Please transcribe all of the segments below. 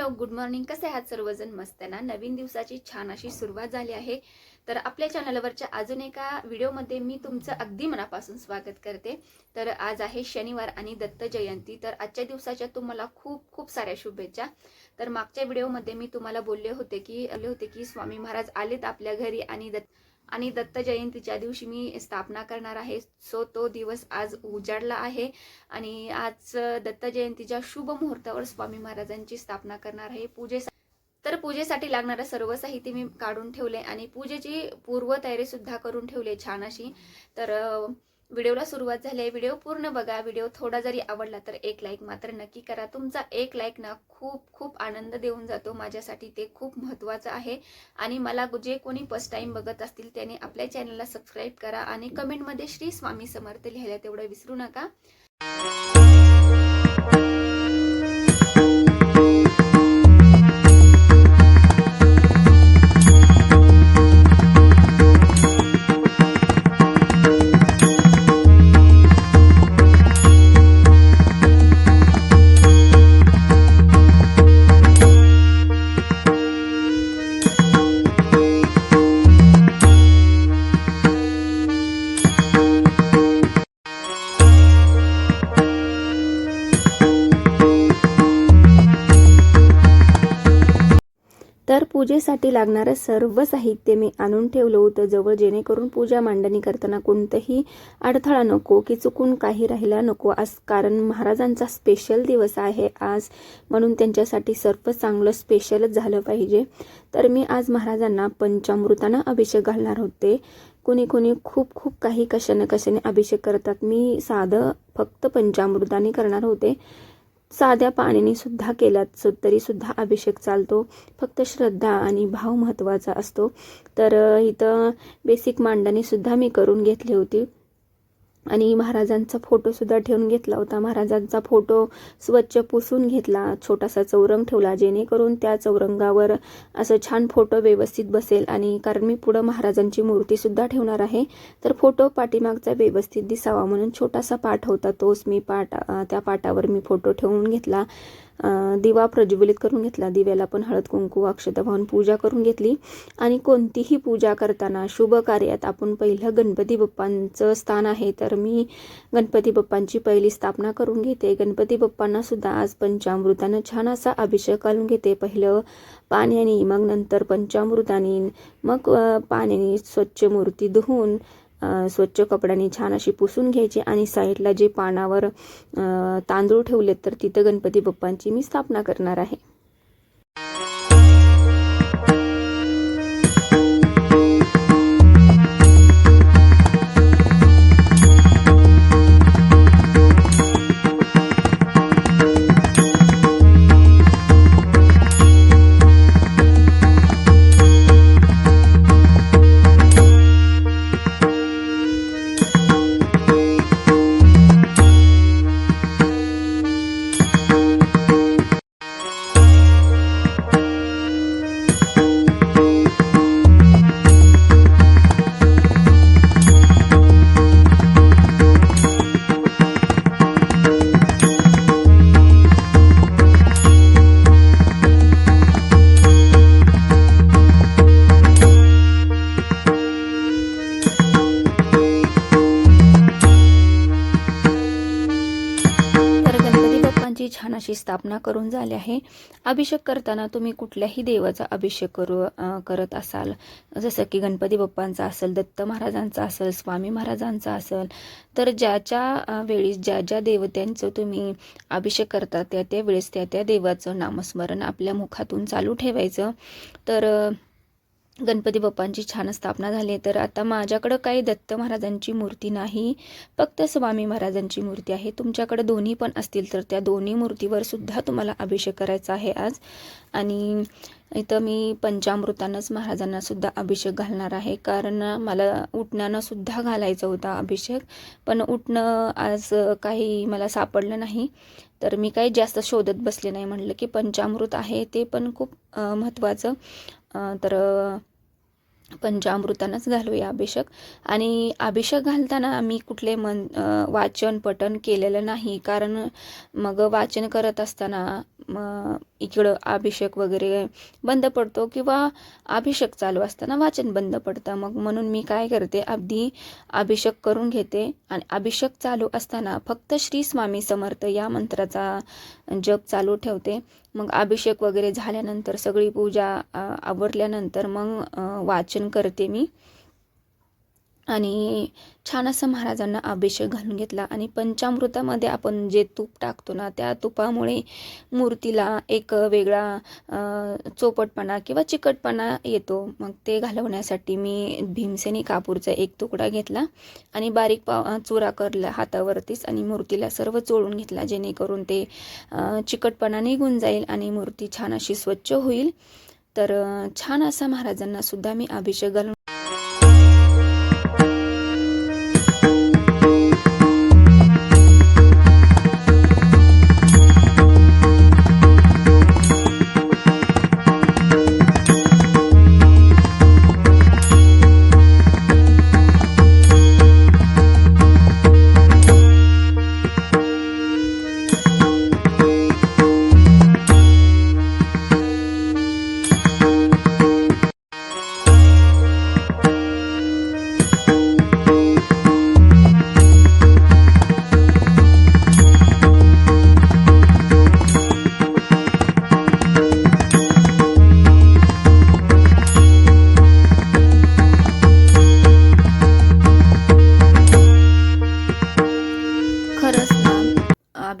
Hello good morning कसे आहात सर्वजण? मस्त ना? नवीन दिवसाची छान अशी सुरुवात झाली आहे. तर आपल्या चॅनलवरच्या अजून एका व्हिडिओमध्ये मी तुमचं अगदी मनापासून स्वागत करते. तर आज आहे शनिवार आणि दत्त जयंती. तर आजच्या दिवसाच्या तुम्हाला खूप खूप साऱ्या शुभेच्छा. तर मागच्या व्हिडिओमध्ये मी तुम्हाला बोलले होते की बोलले होते की स्वामी महाराज आलेत आपल्या घरी आणि दत्त आणि दत्त जयंतीच्या दिवशी मी स्थापना करणार आहे. सो तो दिवस आज उजाडला आहे. आणि आज दत्त जयंतीच्या शुभ मुहूर्तावर स्वामी महाराजांची स्थापना करणार आहे. पूजे तर पूजेसाठी लागणारं सर्व साहित्य मी काढून ठेवले आणि पूजेची पूर्वतयारी सुद्धा करून ठेवले छान अशी. तर व्हिडिओला सुरुवात झाली आहे. व्हिडिओ पूर्ण बघा. व्हिडिओ थोडा जरी आवडला तर एक लाईक मात्र नक्की करा. तुमचा एक लाईक ना खूप खूप आनंद देऊन जातो माझ्यासाठी. ते खूप महत्त्वाचं आहे. आणि मला जे कोणी फर्स्ट टाईम बघत असतील त्याने आपल्या चॅनलला सबस्क्राईब करा आणि कमेंटमध्ये श्री स्वामी समर्थ लिहायला तेवढं विसरू नका. पूजेसाठी लागणारं सर्व साहित्य मी आणून ठेवलं होतं जवळ जेणेकरून पूजा मांडणी करताना कोणतंही अडथळा नको की चुकून काही राहिला नको. आज कारण महाराजांचा स्पेशल दिवस आहे आज म्हणून त्यांच्यासाठी सर्व चांगलं स्पेशलच झालं पाहिजे. तर मी आज महाराजांना पंचामृतानं अभिषेक घालणार होते. कोणी कोणी खूप खूप काही कशाने कशाने अभिषेक करतात मी साधं फक्त पंचामृताने करणार होते. साध्या पाण्याने सुद्धा केला तरी सुद्धा अभिषेक चालतो. फक्त श्रद्धा आणि भाव महत्त्वाचा असतो. तर इथं बेसिक मांडणीसुद्धा मी करून घेतली होती. आणि महाराजांचा फोटोसुद्धा ठेवून घेतला होता. महाराजांचा फोटो स्वच्छ पुसून घेतला. छोटासा चौरंग ठेवला जेणेकरून त्या चौरंगावर असं छान फोटो व्यवस्थित बसेल. आणि कारण मी पुढं महाराजांची मूर्ती सुद्धा ठेवणार आहे तर फोटो पाठीमागचा व्यवस्थित दिसावा म्हणून छोटासा पाठ होता तोच मी पाठ त्या पाटावर मी फोटो ठेवून घेतला. दिवा प्रज्वलित करून घेतला. दिव्याला पण हळद कुंकू अक्षता वाहून पूजा करून घेतली. आणि कोणतीही पूजा करताना शुभ कार्यात आपण पहिलं गणपती बाप्पांचं स्थान आहे तर मी गणपती बाप्पांची पहिली स्थापना करून घेते. गणपती बाप्पांना सुद्धा आज पंचामृतानं छान असा अभिषेक घालून घेते. पहिलं पाण्याने मग नंतर पंचामृताने मग पाण्याने स्वच्छ मूर्ती धुवून स्वच्छ कपड्याने छान अशी पुसून घ्यायची आणि साईडला जे पानावर तांदूळ ठेवलेत तर तिथं गणपती बाप्पांची मी स्थापना करणार आहे. छान अशी स्थापना करून झाली आहे. अभिषेक करताना तुम्ही कुठल्याही देवाचा अभिषेक करू करत असाल. जसं की गणपती बाप्पांचा असेल दत्त महाराजांचा असेल स्वामी महाराजांचा असेल तर ज्याच्या वेळीस ज्या ज्या देवतांचं तुम्ही अभिषेक करता त्या त्या वेळेस त्या त्या देवाचं नामस्मरण आपल्या मुखातून चालू ठेवायचं. तर गणपती बाप्पांची छान स्थापना झाली आहे. तर आता माझ्याकडं काही दत्त महाराजांची मूर्ती नाही फक्त स्वामी महाराजांची मूर्ती आहे. तुमच्याकडं दोन्ही पण असतील तर त्या दोन्ही मूर्तीवर सुद्धा तुम्हाला अभिषेक करायचा आहे आज. आणि इथं मी पंचामृतानंच महाराजांना सुद्धा अभिषेक घालणार आहे. कारण मला उठण्यानं सुद्धा घालायचा होता अभिषेक पण उठणं आज काही मला सापडलं नाही. तर मी काही जास्त शोधत बसले नाही. म्हटलं की पंचामृत आहे ते पण खूप महत्त्वाचं. तर पंचामृतानंच घालूया अभिषेक. आणि अभिषेक घालताना आम्ही कुठले मन वाचन पठन केलेलं नाही. कारण मग वाचन करत असताना इकडं अभिषेक वगैरे बंद पडतो किंवा अभिषेक चालू असताना वाचन बंद पडतं. मग म्हणून मी काय करते अगदी अभिषेक करून घेते आणि अभिषेक चालू असताना फक्त श्री स्वामी समर्थ या मंत्राचा जप चालू ठेवते. मग अभिषेक वगैरे झाल्यानंतर सगळी पूजा आवरल्यानंतर मग वाचन करते मी. आणि छान असं महाराजांना अभिषेक घालून घेतला. आणि पंचामृतामध्ये आपण जे तूप टाकतो ना त्या तुपामुळे मूर्तीला एक वेगळा चोपटपणा किंवा चिकटपणा येतो. मग ते घालवण्यासाठी मी भीमसेनी कापूरचा एक तुकडा घेतला आणि बारीक पा चुरा करला हातावरतीच आणि मूर्तीला सर्व चोळून घेतला जेणेकरून ते चिकटपणा निघून जाईल आणि मूर्ती छान अशी स्वच्छ होईल. तर छान असा महाराजांना सुद्धा मी अभिषेक घालून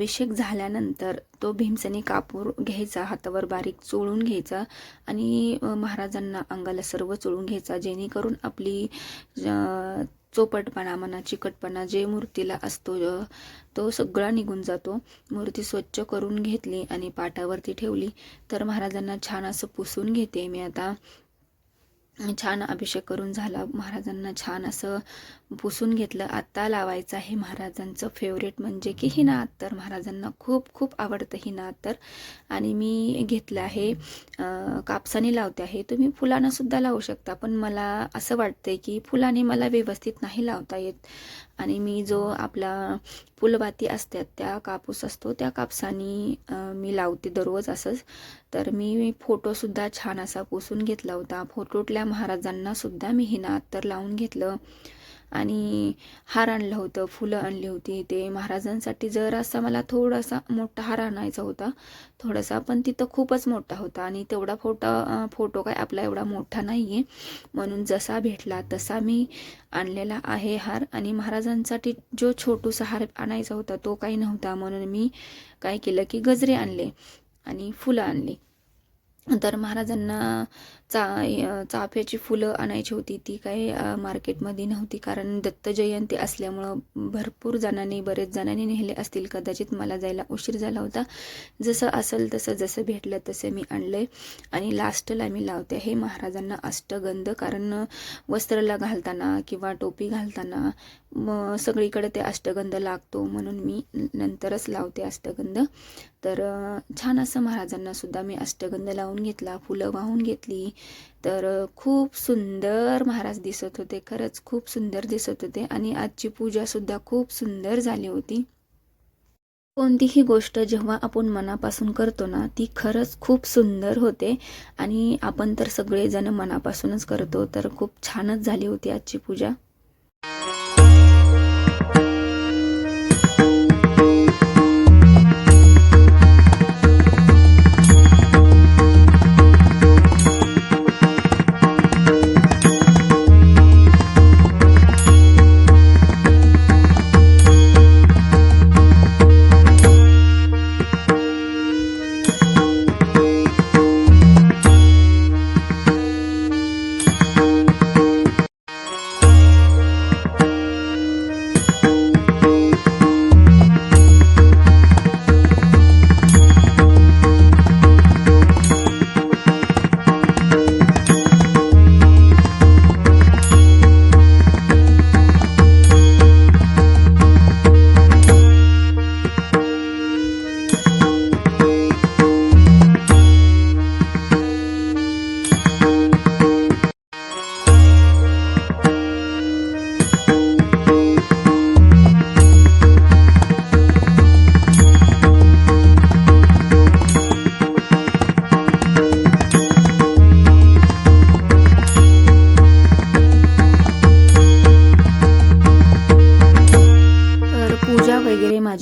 अभिषेक झाल्यानंतर तो भीमसेनी कापूर घ्यायचा हातावर बारीक चोळून घ्यायचा आणि महाराजांना अंगाला सर्व चोळून घ्यायचा जेणेकरून आपली चोपटपणा म्हणा चिकटपणा जे मूर्तीला असतो तो सगळा निघून जातो. मूर्ती स्वच्छ करून घेतली आणि पाटावरती ठेवली. तर महाराजांना छान असं पुसून घेते. मी आता छान अभिषेक करून झाला. महाराजांना छान असं पुसून घेतलं. आत्ता लावायचं आहे महाराजांचं फेवरेट म्हणजे की ही नात तर महाराजांना खूप खूप आवडतं ही नात तर आणि मी घेतलं आहे कापसाने लावते आहे. तुम्ही फुलानं सुद्धा लावू शकता. पण मला असं वाटतंय की फुलाने मला व्यवस्थित नाही लावता येत. आणि मी जो आपला फुलबाती असतात त्या कापूस असतो त्या कापसाने मी लावते दररोज असंच. तर मी फोटोसुद्धा छान असा पुसून घेतला होता. फोटोतल्या महाराजांनासुद्धा मी हे नात तर लावून घेतलं. आणि हार आणलं होतं फुलं आणली होती. ते महाराजांसाठी जरासा मला थोडासा मोठा हार आणायचा होता थोडासा पण तिथं खूपच मोठा होता आणि तेवढा फोटो फोटो काय आपला एवढा मोठा नाही आहे म्हणून जसा भेटला तसा मी आणलेला आहे हार आणि महाराजांसाठी जो छोटूसा हार आणायचा होता तो काही नव्हता. म्हणून मी काय केलं की गजरे आणले आणि फुलं आणली. तर महाराजांना चा चाफ्याची फुलं आणायची होती. ती काही मार्केटमध्ये नव्हती. कारण दत्त जयंती असल्यामुळं भरपूर जणांनी बरेच जणांनी नेले असतील. कदाचित मला जायला उशीर झाला होता. जसं असेल तसं जसं भेटलं तसं मी आणलं आणि लास्टला मी लावते हे महाराजांना अष्टगंध. कारण वस्त्राला घालताना किंवा टोपी घालताना मग सगळीकडे ते अष्टगंध लागतो. म्हणून मी नंतरच लावते अष्टगंध. तर छान असं महाराजांना सुद्धा मी अष्टगंध लावून घेतला फुलं वाहून घेतली. तर खूप सुंदर महाराज दिसत होते खरंच खूप सुंदर दिसत होते आणि आजची पूजासुद्धा खूप सुंदर झाली होती. कोणतीही गोष्ट जेव्हा आपण मनापासून करतो ना ती खरंच खूप सुंदर होते आणि आपण तर सगळेजण मनापासूनच करतो तर खूप छानच झाली होती आजची पूजा.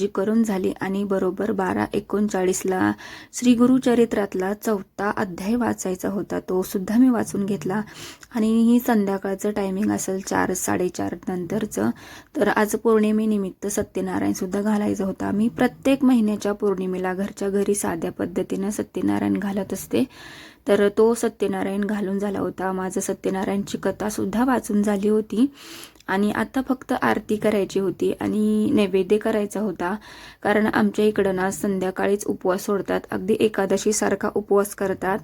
करून झाली आणि बरोबर बारा एकोणचाळीसला श्री गुरुचरित्रातला चौथा अध्याय वाचायचा होता. तो सुद्धा मी वाचून घेतला. आणि ही संध्याकाळचं टायमिंग असेल चार साडेचार नंतरचं. तर आज पौर्णिमेनिमित्त सत्यनारायणसुद्धा घालायचा होता. मी प्रत्येक महिन्याच्या पौर्णिमेला घरच्या घरी साध्या पद्धतीनं सत्यनारायण घालत असते. तर तो सत्यनारायण घालून झाला होता. माझं सत्यनारायणची कथासुद्धा वाचून झाली होती. आणि आता फक्त आरती करायची होती आणि नैवेद्य करायचा होता. कारण आमच्या इकडं ना संध्याकाळीच उपवास सोडतात. अगदी एकादशीसारखा उपवास करतात.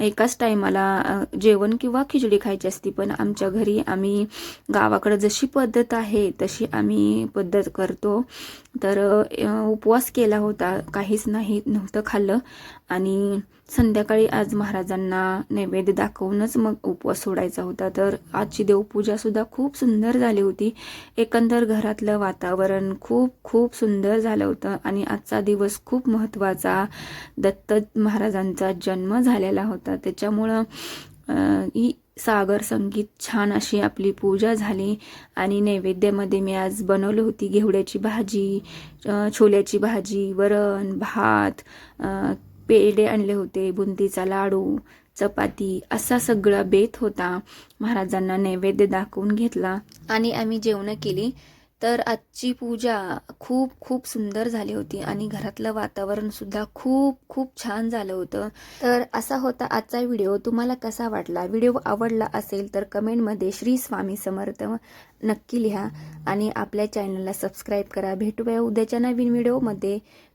एकाच टायमाला जेवण किंवा खिचडी खायची असती पण आमच्या घरी आम्ही गावाकडं जशी पद्धत आहे तशी आम्ही पद्धत करतो. तर उपवास केला होता. काहीच नाही नव्हतं खाल्लं. आणि संध्याकाळी आज महाराजांना नैवेद्य दाखवूनच मग उपवास सोडायचा होता. तर आजची देवपूजा सुद्धा खूप सुंदर झाली होती. एकंदर घरातलं वातावरण खूप खूप सुंदर झालं होतं आणि आजचा दिवस खूप महत्त्वाचा दत्त महाराजांचा जन्म झालेला होता. त्याच्यामुळं ही सागर संगीत छान अशी आपली पूजा झाली आणि नैवेद्यामध्ये मी आज बनवली होती. घेवड्याची भाजी छोल्याची भाजी वरण भात पेढे आणले होते बुंदीचा लाडू चपाती असा सगळा बेत होता. महाराजांना नैवेद्य दाखवून घेतला आणि आम्ही जेवणं केली. तर आजची पूजा खूप खूप सुंदर झाली होती आणि घरातलं वातावरण सुद्धा खूप खूप छान झालं होतं. तर असा होता आजचा व्हिडिओ. तुम्हाला कसा वाटला? व्हिडिओ आवडला असेल तर कमेंटमध्ये श्री स्वामी समर्थ नक्की लिहा आणि आपल्या चॅनलला सबस्क्राईब करा. भेटूया उद्याच्या नवीन व्हिडिओमध्ये.